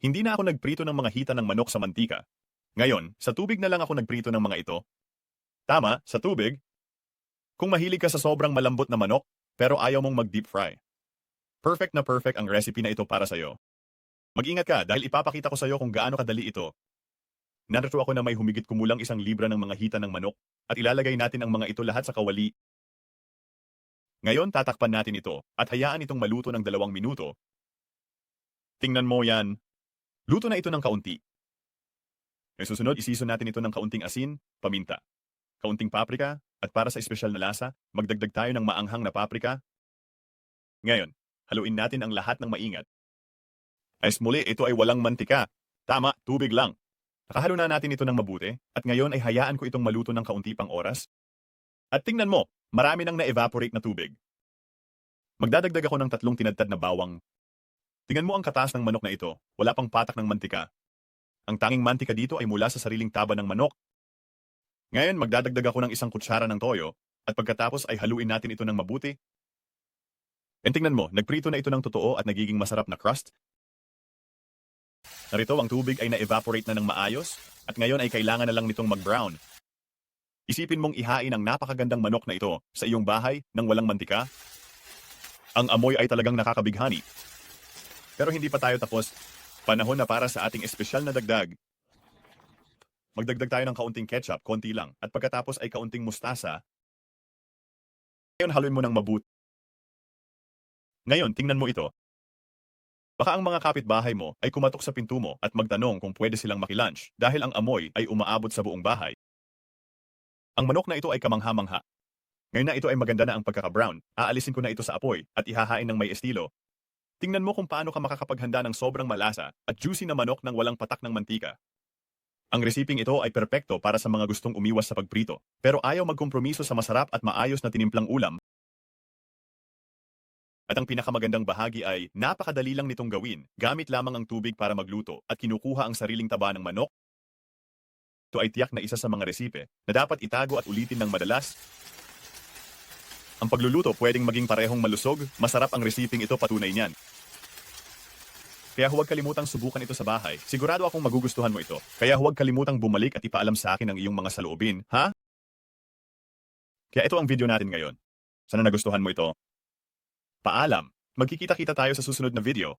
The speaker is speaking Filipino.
Hindi na ako nagprito ng mga hita ng manok sa mantika. Ngayon, sa tubig na lang ako nagprito ng mga ito. Tama, sa tubig. Kung mahilig ka sa sobrang malambot na manok, pero ayaw mong mag-deep fry. Perfect na perfect ang recipe na ito para sa'yo. Mag-ingat ka dahil ipapakita ko sa'yo kung gaano kadali ito. Narito ako na may humigit kumulang isang libra ng mga hita ng manok at ilalagay natin ang mga ito lahat sa kawali. Ngayon tatakpan natin ito at hayaan itong maluto ng dalawang minuto. Tingnan mo yan. Luto na ito ng kaunti. May susunod, isison natin ito ng kaunting asin, paminta, kaunting paprika, at para sa espesyal na lasa, magdagdag tayo ng maanghang na paprika. Ngayon, haluin natin ang lahat ng maingat. Ayos muli, ito ay walang mantika. Tama, tubig lang. Nakahalo na natin ito ng mabuti, at ngayon ay hayaan ko itong maluto ng kaunti pang oras. At tingnan mo, marami nang na-evaporate na tubig. Magdadagdag ako ng tatlong tinadtad na bawang. Tingnan mo ang katas ng manok na ito, wala pang patak ng mantika. Ang tanging mantika dito ay mula sa sariling taba ng manok. Ngayon, magdadagdag ako ng isang kutsara ng toyo, at pagkatapos ay haluin natin ito ng mabuti. And tingnan mo, nagprito na ito ng totoo at nagiging masarap na crust. Narito ang tubig ay na-evaporate na ng maayos, at ngayon ay kailangan na lang nitong mag-brown. Isipin mong ihain ang napakagandang manok na ito sa iyong bahay nang walang mantika. Ang amoy ay talagang nakakabighani. Pero hindi pa tayo tapos. Panahon na para sa ating espesyal na dagdag. Magdagdag tayo ng kaunting ketchup, konti lang, at pagkatapos ay kaunting mustasa. Ngayon haluin mo ng mabuti. Ngayon, tingnan mo ito. Baka ang mga kapitbahay mo ay kumatok sa pinto mo at magtanong kung pwede silang makilunch dahil ang amoy ay umaabot sa buong bahay. Ang manok na ito ay kamangha-mangha. Ngayon na ito ay maganda na ang pagkaka-brown, aalisin ko na ito sa apoy at ihahain ng may estilo. Tingnan mo kung paano ka makakapaghanda ng sobrang malasa at juicy na manok ng walang patak ng mantika. Ang resiping ito ay perpekto para sa mga gustong umiwas sa pagprito, pero ayaw magkompromiso sa masarap at maayos na tinimplang ulam. At ang pinakamagandang bahagi ay napakadali lang nitong gawin, gamit lamang ang tubig para magluto at kinukuha ang sariling taba ng manok. Ito ay tiyak na isa sa mga resipe na dapat itago at ulitin ng madalas. Ang pagluluto pwedeng maging parehong malusog, masarap ang resiping ito patunay niyan. Kaya huwag kalimutang subukan ito sa bahay. Sigurado akong magugustuhan mo ito. Kaya huwag kalimutang bumalik at ipaalam sa akin ang iyong mga saloobin, ha? Kaya ito ang video natin ngayon. Sana nagustuhan mo ito. Paalam. Magkikita-kita tayo sa susunod na video.